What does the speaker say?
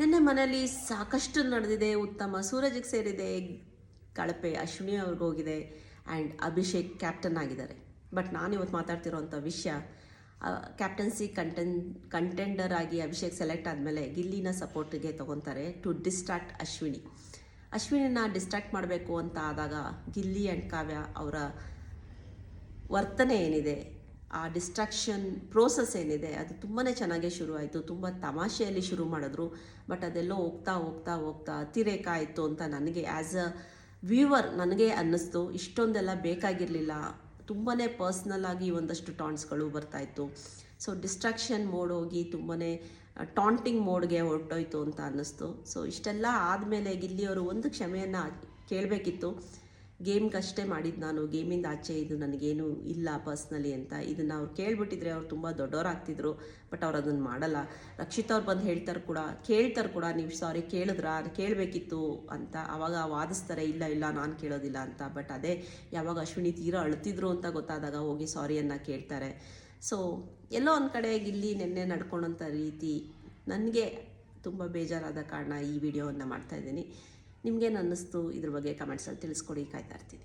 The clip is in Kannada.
ನಿನ್ನೆ ಮನೇಲಿ ಸಾಕಷ್ಟು ನಡೆದಿದೆ, ಉತ್ತಮ. ಸೂರಜಿಗೆ ಸೇರಿದೆ ಕಳಪೆ. ಅಶ್ವಿನಿ ಅವ್ರಿಗೆ ಹೋಗಿದೆ ಆ್ಯಂಡ್ ಅಭಿಷೇಕ್ ಕ್ಯಾಪ್ಟನ್ ಆಗಿದ್ದಾರೆ. ಬಟ್ ನಾನು ಇವತ್ತು ಮಾತಾಡ್ತಿರೋಂಥ ವಿಷಯ ಕ್ಯಾಪ್ಟನ್ಸಿ ಕಂಟೆನ್ ಕಂಟೆಂಡರ್ ಆಗಿ ಅಭಿಷೇಕ್ ಸೆಲೆಕ್ಟ್ ಆದಮೇಲೆ ಗಿಲ್ಲಿನ ಸಪೋರ್ಟಿಗೆ ತೊಗೊತಾರೆ ಟು ಡಿಸ್ಟ್ರಾಕ್ಟ್ ಅಶ್ವಿನಿ. ಅಶ್ವಿನಿನ ಡಿಸ್ಟ್ರಾಕ್ಟ್ ಮಾಡಬೇಕು ಅಂತ ಆದಾಗ ಗಿಲ್ಲಿ ಆ್ಯಂಡ್ ಕಾವ್ಯ ಅವರ ವರ್ತನೆ ಏನಿದೆ ಆ ಡಿಸ್ಟ್ರಾಕ್ಷನ್ ಪ್ರೋಸೆಸ್ ಏನಿದೆ, ಅದು ತುಂಬಾ ಚೆನ್ನಾಗೇ ಶುರು ಆಯಿತು ತುಂಬ ತಮಾಷೆಯಲ್ಲಿ ಶುರು ಮಾಡಿದ್ರು. ಬಟ್ ಅದೆಲ್ಲೋ ಹೋಗ್ತಾ ಹೋಗ್ತಾ ಹೋಗ್ತಾ ಅತಿರೇಕ ಆಯಿತು ಅಂತ ನನಗೆ ಆ್ಯಸ್ ಅ ವ್ಯೂವರ್ ನನಗೆ ಅನ್ನಿಸ್ತು. ಇಷ್ಟೊಂದೆಲ್ಲ ಬೇಕಾಗಿರಲಿಲ್ಲ. ತುಂಬಾ ಪರ್ಸ್ನಲ್ ಆಗಿ ಒಂದಷ್ಟು ಟಾಂಟ್ಸ್ಗಳು ಬರ್ತಾಯಿತ್ತು ಸೊ ಡಿಸ್ಟ್ರಾಕ್ಷನ್ ಮೋಡ್ ಹೋಗಿ ತುಂಬಾ ಟಾಂಟಿಂಗ್ ಮೋಡ್ಗೆ ಹೊರಟೋಯ್ತು ಅಂತ ಅನ್ನಿಸ್ತು. ಸೊ ಇಷ್ಟೆಲ್ಲ ಆದಮೇಲೆ ಇಲ್ಲಿಯವರು ಒಂದು ಕ್ಷಮೆಯನ್ನು ಕೇಳಬೇಕಿತ್ತು. ಗೇಮ್ಗಷ್ಟೇ ಮಾಡಿದ್ದು ನಾನು. ಗೇಮಿಂದ ಆಚೆ ಇದು ನನಗೇನು ಇಲ್ಲ ಪರ್ಸ್ನಲಿ ಅಂತ. ಇದನ್ನು ಅವ್ರು ಕೇಳ್ಬಿಟ್ಟಿದ್ರೆ ಅವ್ರು ತುಂಬ ದೊಡ್ಡವರಾಗ್ತಿದ್ರು ಬಟ್ ಅವ್ರು ಅದನ್ನು ಮಾಡಲ್ಲ. ರಕ್ಷಿತ ಅವ್ರು ಬಂದು ಹೇಳ್ತಾರೆ ಕೂಡ, ಕೇಳ್ತಾರೆ ಕೂಡ, ನೀವು ಸಾರಿ ಕೇಳಿದ್ರಾ? ಕೇಳಬೇಕಿತ್ತು ಅಂತ. ಆವಾಗ ವಾದಿಸ್ತಾರೆ, ಇಲ್ಲ ಇಲ್ಲ, ನಾನು ಕೇಳೋದಿಲ್ಲ ಅಂತ. ಬಟ್ ಅದೇ, ಯಾವಾಗ ಅಶ್ವಿನಿ ತೀರಾ ಅಳ್ತಿದ್ರು ಅಂತ ಗೊತ್ತಾದಾಗ ಹೋಗಿ ಸಾರಿಯನ್ನು ಕೇಳ್ತಾರೆ. ಸೊ ಎಲ್ಲೋ ಒಂದು ಕಡೆ ಇಲ್ಲಿ ನಿನ್ನೆ ನಡ್ಕೊಂಡಂಥ ರೀತಿ ನನಗೆ ತುಂಬ ಬೇಜಾರಾದ ಕಾರಣ ಈ ವಿಡಿಯೋವನ್ನು ಮಾಡ್ತಾಯಿದ್ದೀನಿ ನಿಮಗೇನು ಅನ್ನಿಸ್ತು ಇದ್ರ ಬಗ್ಗೆ ಕಮೆಂಟ್ಸಲ್ಲಿ ತಿಳಿಸ್ಕೊಡಿ ಕಾಯ್ತಾ ಇರ್ತೀನಿ.